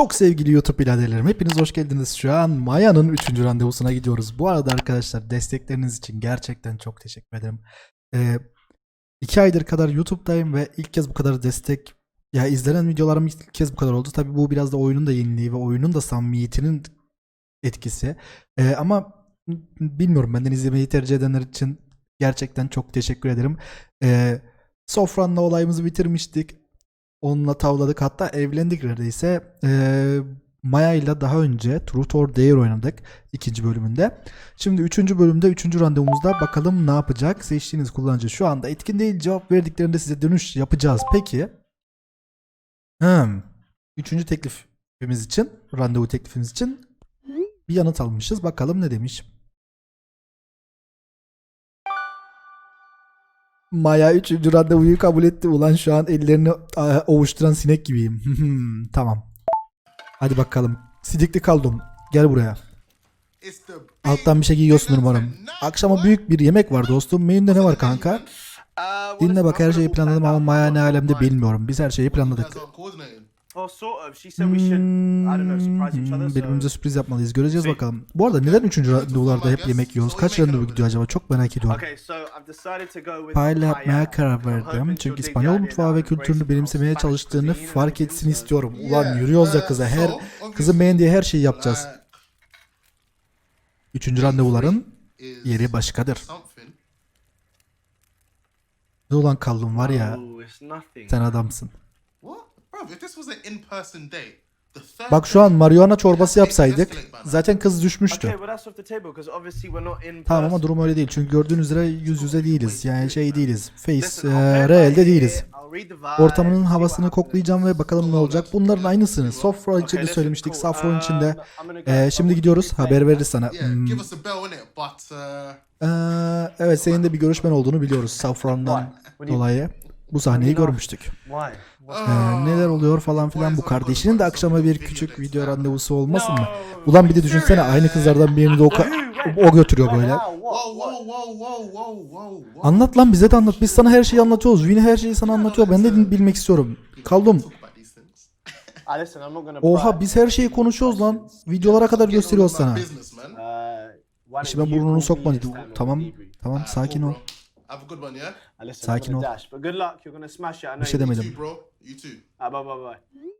Çok sevgili YouTube biraderlerim hepiniz hoş geldiniz. Şu an Maya'nın 3. randevusuna gidiyoruz. Bu arada arkadaşlar destekleriniz için gerçekten çok teşekkür ederim. Ee, aydır kadar YouTube'dayım ve ilk kez bu kadar destek ya izlenen videolarım ilk kez bu kadar oldu. Tabii bu biraz da oyunun da yeniliği ve oyunun da samimiyetinin etkisi. Ee, ama bilmiyorum benden izlemeyi tercih edenler için gerçekten çok teşekkür ederim. Ee, Sofran'la olayımızı bitirmiştik. Onunla tavladık hatta evlendik neredeyse. Ee, Maya ile daha önce Truth or Dare oynadık ikinci bölümünde. Şimdi üçüncü bölümde üçüncü randevumuzda bakalım ne yapacak. Seçtiğiniz kullanıcı şu anda etkin değil cevap verdiklerinde size dönüş yapacağız. Peki. Hmm. Üçüncü teklifimiz için randevu teklifimiz için bir yanıt almışız. Bakalım ne demiş. Maya 3. randevuyu kabul etti. Ulan şu an ellerini ovuşturan sinek gibiyim. tamam. Hadi bakalım. Sidikli kaldım. Gel buraya. Alttan bir şey giyiyorsun umarım. Akşama büyük bir yemek var dostum. Menüde ne var kanka? Dinle bak her şeyi planladım ama Maya ne alemde bilmiyorum. Biz her şeyi planladık. Well, sort of. She said we should, I don't know, surprise each other. Hmm, So Birbirimize sürpriz yapmalıyız. Göreceğiz bakalım. Bu arada neden 3. randevularda hep yemek yiyoruz? Kaç randevu gidiyor acaba? Çok merak ediyorum. Okay, so I've decided to go with Payla Paya. yapmaya karar I'm verdim. Çünkü İspanyol mutfağı ve kültürünü benimsemeye çalıştığını fark etsin so- istiyorum. Ulan yürüyoruz ya kıza. Her kızın beğendiği her şeyi yapacağız. Üçüncü randevuların yeri başkadır. Ne olan kaldın var ya. Oh, it's nothing. Sen adamsın. Bak şu an marihuana çorbası yapsaydık zaten kız düşmüştü. Okay, well that's off the table because obviously we're not in Tamam ama durum öyle değil. Çünkü gördüğünüz üzere yüz yüze değiliz. Yani şey değiliz. Face, e, realde değiliz. I'll read the vibe, Ortamının havasını koklayacağım ve bakalım ne olacak. Bunların aynısını sofra Okay, için de söylemiştik. Safron için de. Um, gonna go- Ee, şimdi gidiyoruz. Haber veririz sana. Hmm, uh, ee, evet senin de bir görüşmen olduğunu biliyoruz. Safron'dan dolayı. Bu sahneyi görmüştük. Ee, neler oluyor falan filan bu kardeşinin de akşama bir küçük video randevusu olmasın mı? Ulan bir de düşünsene aynı kızlardan birini de o, o götürüyor böyle. Anlat lan bize de anlat. Biz sana her şeyi anlatıyoruz. Vini her şeyi sana anlatıyor. Ben de bilmek istiyorum. Kaldım. Ah, Oha biz her şeyi konuşuyoruz lan. Videolara kadar gösteriyoruz sana. Uh, don't you burnunu sokma dedi. Tamam. Tamam sakin ol. Have a good one, yeah? Ah, listen, Sakin I'm ol. gonna dash, but good luck. You're gonna smash it. I know Bir şey you will. demedim. You too, bro. You too. Ah, bye bye bye.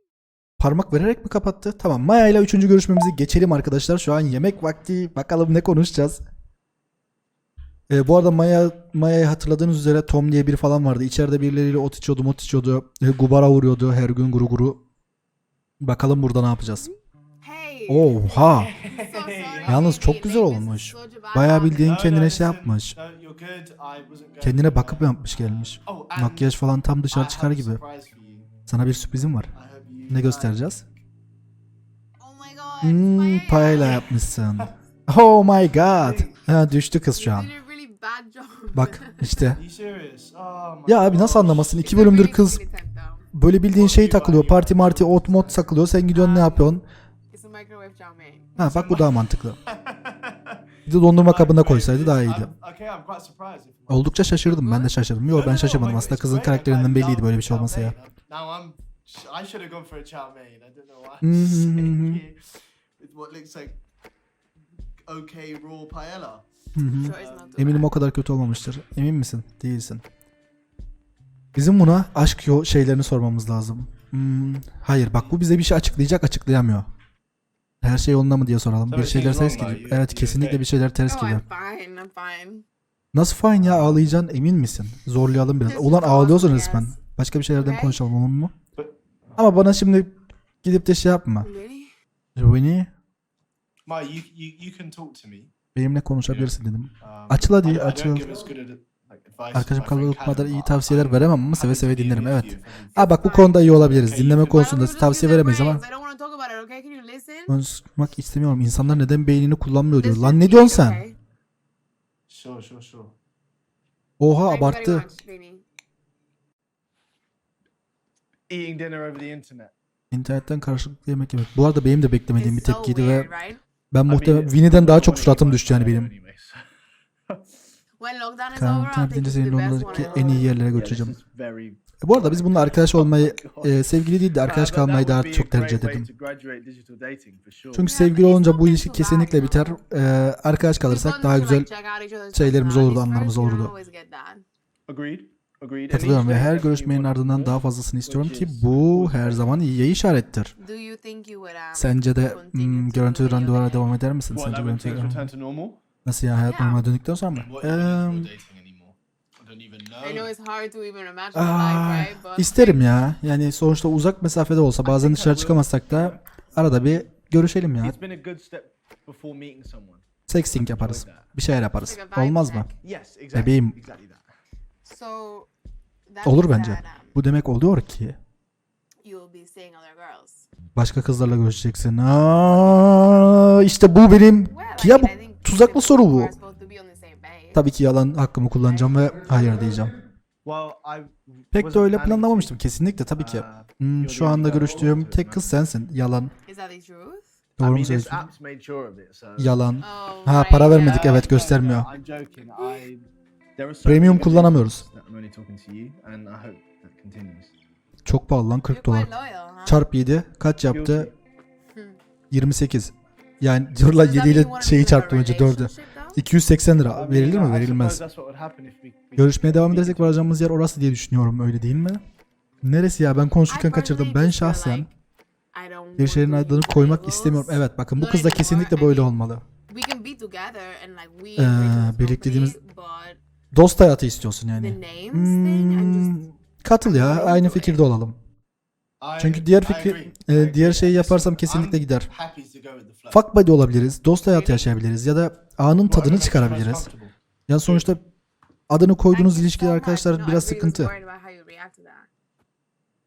Parmak vererek mi kapattı? Tamam Maya ile üçüncü görüşmemizi geçelim arkadaşlar. Şu an yemek vakti. Bakalım ne konuşacağız. Ee, bu arada Maya Maya'yı hatırladığınız üzere Tom diye biri falan vardı. İçeride birileriyle ot içiyordu, mot içiyordu. E, gubara vuruyordu her gün guru guru. Bakalım burada ne yapacağız. Hey. Oha. Yalnız çok güzel olmuş. Bayağı bildiğin kendine şey yapmış. Kendine bakıp yapmış gelmiş. Makyaj falan tam dışarı çıkar gibi. Sana bir sürprizim var. Ne göstereceğiz? Hmm, payla yapmışsın. Oh my god. Ha, düştü kız şu an. Bak işte. Ya abi nasıl anlamasın? İki bölümdür kız böyle bildiğin şey takılıyor. Parti marti ot mod takılıyor. Sen gidiyorsun ne yapıyorsun? Ha bak bu daha mantıklı. Bir de dondurma kabına koysaydı daha iyiydi. Oldukça şaşırdım. Ben de şaşırdım. Yok ben şaşırmadım. Aslında kızın karakterinden belliydi böyle bir şey olması ya. I should have gone for a chow mein. I don't know why. Mhm. Here with what looks like okay raw paella. Too Eminim o kadar kötü olmamıştır. Emin misin? Değilsin. Bizim buna aşk yo şeylerini sormamız lazım. Hmm, hayır bak bu bize bir şey açıklayacak açıklayamıyor. Her şey yolunda mı diye soralım. Bir Something's şeyler ters gidiyor. Evet you- kesinlikle okay. bir şeyler ters No, gidiyor. I'm fine. I'm fine. Nasıl fine ya ağlayacaksın emin misin? Zorlayalım biraz. Ulan ağlıyorsun resmen. yes. Başka bir şeylerden Okay. konuşalım olur mu? Ama bana şimdi gidip de şey yapma. Winnie Mike, you, you, you can talk to me. benimle konuşabilirsin dedim. Um, Açıl hadi, açıl. Arkadaşım my friend kalabalık kadar Callum, iyi tavsiyeler veremem ama seve seve dinlerim evet. Ha bak bu konuda iyi olabiliriz. Dinleme konusunda we tavsiye veremeyiz ama konuşmak istemiyorum. İnsanlar neden beynini kullanmıyor diyor. Lan ne diyorsun sen? Oha abarttı. İnternetten karşılıklı yemek yemek. Bu arada benim de beklemediğim bir tepkiydi ve ben muhtemelen Winnie'den daha çok suratım düştü yani benim. you to seni the best Londra'daki en iyi yerlere götüreceğim. E, Bu arada biz bununla arkadaş olmayı, God. e, sevgili değil de arkadaş kalmayı daha çok a great tercih ederim. Çünkü Yeah, sevgili olunca bu ilişki kesinlikle biter. E, arkadaş kalırsak daha güzel şeylerimiz olurdu, anlarımız olurdu. Katılıyorum ve her görüşmenin ardından daha fazlasını istiyorum ki is bu always her zaman iyiye işarettir. Do you think you would, um, Sence de continue hmm, görüntülü randevulara devam eder misin? Sence görüntülü normal? Nasıl ya hayat Yeah. normale döndükten sonra mı? Eee, Aa, isterim ya. Yani sonuçta uzak mesafede olsa bazen dışarı çıkamazsak da arada bir görüşelim ya. Sexting yaparız. Bir şeyler yaparız. Olmaz mı? Bebeğim. Olur bence. um, Bu demek oluyor ki başka kızlarla görüşeceksin. Aa, işte bu benim ya bu tuzaklı soru bu. Tabii ki yalan hakkımı kullanacağım ve hayır diyeceğim. Pek de öyle planlamamıştım. Kesinlikle tabii ki. Uh, Hmm, şu anda görüştüğüm tek kız sensin. Yalan. Doğru mu söylüyorsun? Yalan. Oh, Ha para vermedik evet göstermiyor. Premium kullanamıyoruz. Çok pahalı lan You're 40 dolar. Çarp 7 kaç yaptı? Hmm. 28. Yani that 7 mean you ile şeyi çarptım önce 4'ü. relationship though? 280 I lira. Verilir mi? Verilmez. Görüşmeye devam edersek varacağımız yer orası diye düşünüyorum. Öyle değil mi? Neresi ya? Ben konuşurken kaçırdım. Ben şahsen bir şeyin adını koymak istemiyorum. Evet bakın bu kız da kesinlikle böyle olmalı. Ee, but Dost hayatı istiyorsun yani. Hmm, katıl ya. Aynı fikirde olalım. Çünkü diğer fikri, e, diğer şeyi yaparsam kesinlikle gider. Fuck buddy olabiliriz. Dost hayatı yaşayabiliriz. Ya da anın tadını çıkarabiliriz. Ya sonuçta adını koyduğunuz ilişkiler arkadaşlar biraz sıkıntı.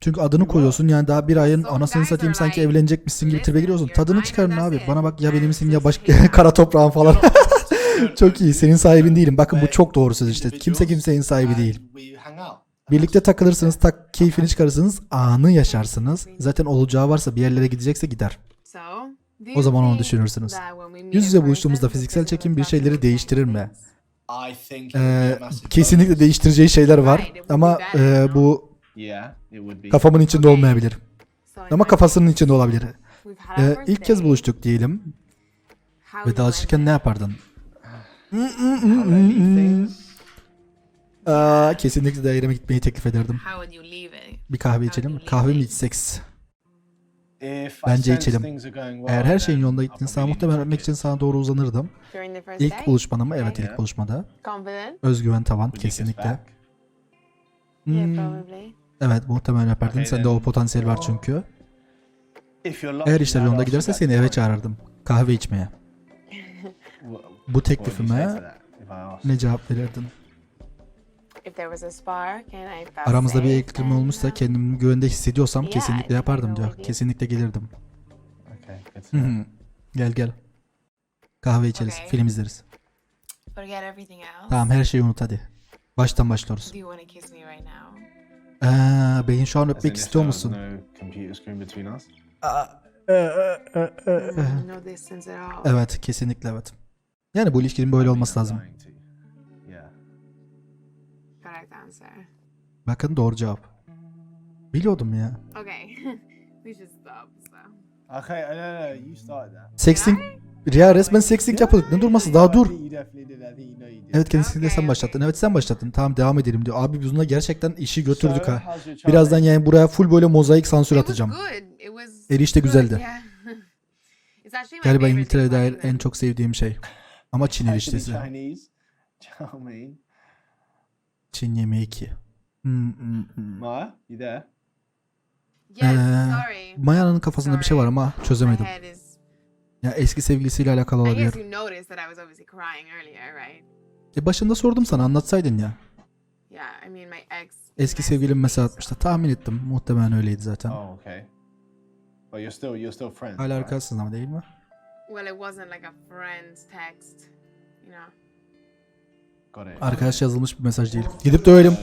Çünkü adını koyuyorsun yani daha bir ayın anasını satayım sanki evlenecekmişsin gibi tribe "Listen, giriyorsun. Tadını çıkarın abi. Bana bak ya benimsin ya başka kara toprağın falan. Çok iyi. Senin sahibin değilim. Bakın bu çok doğru söz işte. Kimse kimsenin sahibi değil. Birlikte takılırsınız, tak keyfini çıkarırsınız, anı yaşarsınız. Zaten olacağı varsa bir yerlere gidecekse gider. O zaman onu düşünürsünüz. Yüz yüze buluştuğumuzda fiziksel çekim bir şeyleri değiştirir mi? Ee, kesinlikle değiştireceği şeyler var. Ama e, bu kafamın içinde olmayabilir. Ama kafasının içinde olabilir. Ee, ilk kez buluştuk diyelim. Vedalaşırken ne yapardın? Aa, kesinlikle daireme gitmeyi teklif ederdim. Bir kahve içelim mi? Kahve mi içsek? Bence içelim. Eğer her şeyin yolunda gittiğini probably muhtemelen öpmek için sana doğru uzanırdım. İlk buluşmada mı? Evet ilk buluşmada. Özgüven tavan kesinlikle. Hmm. Evet muhtemelen yapardın. Sende o potansiyel var çünkü. Eğer işler yolunda giderse seni eve çağırırdım. Kahve içmeye. Bu teklifime ne cevap verirdin? Aramızda bir then, olmuşsa uh, kendimi güvende hissediyorsam kesinlikle yapardım diyor. Kesinlikle gelirdim. Hı hı. gel gel. Kahve içeriz, Okay. film izleriz. Forget everything else. Tamam her şeyi unut hadi. Baştan başlıyoruz. Do you want to kiss me right now? Aa, beyin şu an öpmek istiyor musun? Distance at all. Evet kesinlikle evet. Yani bu ilişkinin böyle olması lazım. Correct answer. Bakın doğru cevap. Biliyordum ya. Okay. we should stop. So. Okay, no, no, no, you started that. Sexting. Ya resmen sexting yapıldık. Ne durması? Daha dur. Evet kesinlikle sen Okay, başlattın. Evet sen başlattın. Tamam devam edelim diyor. Abi biz bununla gerçekten işi götürdük ha. Birazdan yani buraya full böyle mozaik sansür atacağım. Erişte good, güzeldi. Galiba İngiltere'ye dair en çok sevdiğim şey. Ama Çin eriştesi. Çin yemeği ki. Hmm, hmm, hmm. Ma, there? Yes. Ee, sorry. Maya'nın kafasında bir şey var ama çözemedim. Ya eski sevgilisiyle alakalı olabilir. guess you noticed that I was obviously crying earlier, right? E başında sordum sana anlatsaydın ya. Yeah. I mean, my ex. Eski sevgilim me, mesaj atmıştı. Tahmin ettim. Muhtemelen öyleydi zaten. Oh, okay. But you're still you're still friends. Hala right? arkadaşsınız ama değil mi? Well, it wasn't like a friend's text, you know. Arkadaş yazılmış bir mesaj değil. Gidip dövelim.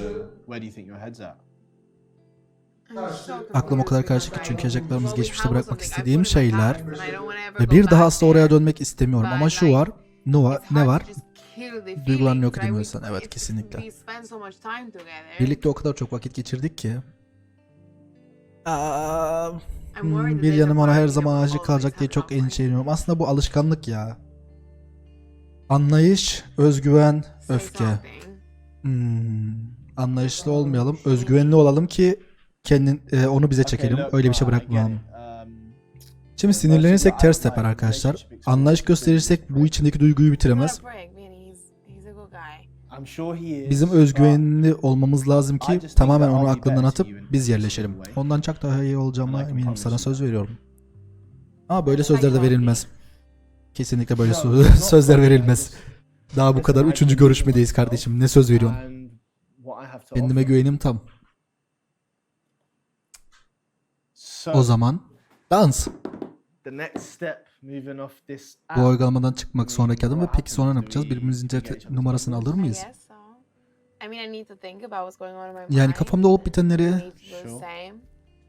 Aklım o kadar karışık ki çünkü we geçmişte bırakmak istediğim şeyler ve bir daha asla oraya dönmek istemiyorum. Ama şu var. Ne var? Ne var? Duygularını yok edemiyorsan, evet, kesinlikle. Birlikte o kadar çok vakit geçirdik ki. Aa, hmm, bir yanım ona her zaman aşık kalacak diye çok endişeleniyorum. Aslında bu alışkanlık ya. Anlayış, özgüven, öfke. Hmm, anlayışlı olmayalım, özgüvenli olalım ki kendin e, onu bize çekelim. Öyle bir şey bırakmayalım. Um, Şimdi sinirlenirsek ters teper arkadaşlar. Anlayış gösterirsek bu içindeki duyguyu bitiremez. Bizim özgüvenli olmamız lazım ki tamamen onu aklından atıp biz yerleşelim. Ondan çok daha iyi olacağıma eminim. Sana söz veriyorum. Ama böyle sözler de verilmez. Kesinlikle böyle not sözler verilmez. Daha bu kadar üçüncü görüşmedeyiz kardeşim. Ne söz to Kendime güvenim tam. So, O zaman dans. Bu uygulamadan çıkmak sonraki adım ve peki sonra ne yapacağız? Birbirimizin cep numarasını alır mıyız? so. Yani kafamda olup bitenleri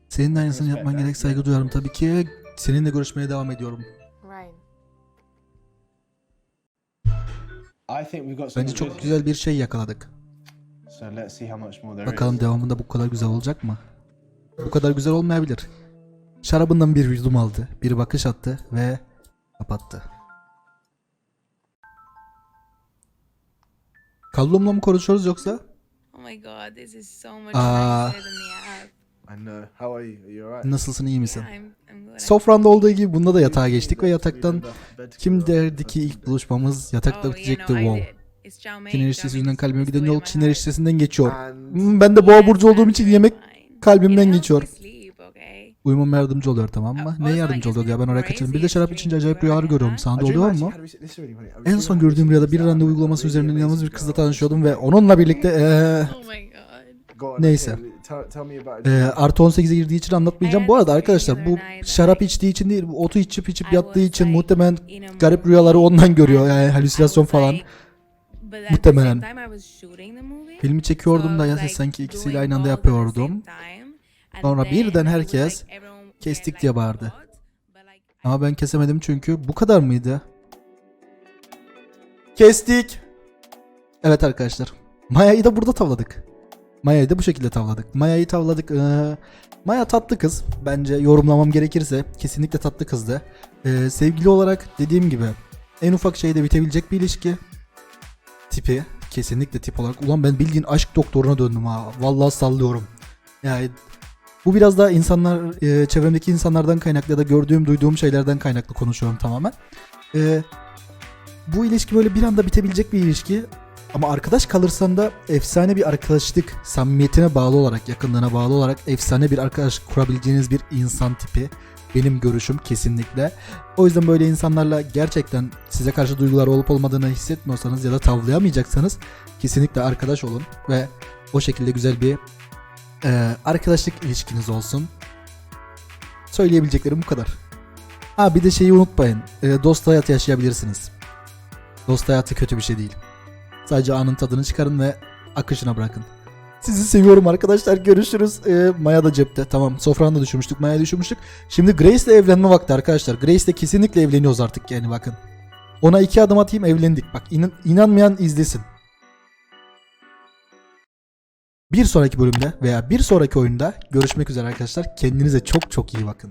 senin de aynısını yapman gerek saygı duyarım tabii ki. Seninle görüşmeye devam ediyorum. Bence çok güzel bir şey yakaladık. So let's see how much more there Bakalım is. devamında bu kadar güzel olacak mı? Bu kadar güzel olmayabilir. Şarabından bir yudum aldı, bir bakış attı ve kapattı. Kallumla mı konuşuyoruz yoksa? Oh my god, this is so much Ah. How are you? Are you alright? Nasılsın iyi misin? Yeah, I'm, I'm good. Sofranda olduğu gibi bunda da yatağa geçtik ve yataktan kim derdi ki ilk buluşmamız yatakta Oh, you bitecekti know, I wow. Çin eriştesi yüzünden kalbime giden yol Çin eriştesinden geçiyor. And Hmm, Ben de boğa burcu olduğum için yemek kalbimden geçiyor. Uyumama yardımcı oluyor tamam mı? Ne yardımcı oluyor ya ben oraya kaçırdım. Bir de şarap içince acayip rüyalar görüyorum. that? Sana da I oluyor mu? actually- this is really funny. I En son gördüğüm rüyada bir randevu uygulaması üzerinden yalnız bir kızla tanışıyordum ve onunla birlikte eee Neyse. dream. artı 18'e girdiği için anlatmayacağım. Bu arada arkadaşlar bu şarap içtiği için değil, bu otu içip içip yattığı için muhtemelen garip rüyaları ondan görüyor. Yani halüsinasyon falan. Muhtemelen. Filmi çekiyordum da ya sanki ikisiyle aynı anda yapıyordum. Sonra birden herkes kestik diye bağırdı. Ama ben kesemedim çünkü bu kadar mıydı? Kestik. Evet arkadaşlar. Maya'yı da burada tavladık. Maya'yı da bu şekilde tavladık. Maya'yı tavladık. Ee, Maya tatlı kız. Bence yorumlamam gerekirse kesinlikle tatlı kızdı. Ee, sevgili olarak dediğim gibi en ufak şeyde bitebilecek bir ilişki. Tipi. Kesinlikle tip olarak. Ulan ben bildiğin aşk doktoruna döndüm ha. Vallahi sallıyorum. Yani bu biraz daha insanlar, e, çevremdeki insanlardan kaynaklı ya da gördüğüm, duyduğum şeylerden kaynaklı konuşuyorum tamamen. E, bu ilişki böyle bir anda bitebilecek bir ilişki. Ama arkadaş kalırsan da efsane bir arkadaşlık, samimiyetine bağlı olarak, yakınlığına bağlı olarak efsane bir arkadaş kurabileceğiniz bir insan tipi. Benim görüşüm kesinlikle. O yüzden böyle insanlarla gerçekten size karşı duygular olup olmadığını hissetmiyorsanız ya da tavlayamayacaksanız kesinlikle arkadaş olun ve o şekilde güzel bir e, arkadaşlık ilişkiniz olsun. Söyleyebileceklerim bu kadar. Ha bir de şeyi unutmayın. E, dost hayatı yaşayabilirsiniz. Dost hayatı kötü bir şey değil. Sadece anın tadını çıkarın ve akışına bırakın. Sizi seviyorum arkadaşlar. Görüşürüz. E, Maya da cepte. Tamam. Sofranda düşürmüştük. Maya düşürmüştük. Şimdi Grace ile evlenme vakti arkadaşlar. Grace ile kesinlikle evleniyoruz artık yani bakın. Ona iki adım atayım evlendik. Bak inan- inanmayan izlesin. Bir sonraki bölümde veya bir sonraki oyunda görüşmek üzere arkadaşlar. Kendinize çok çok iyi bakın.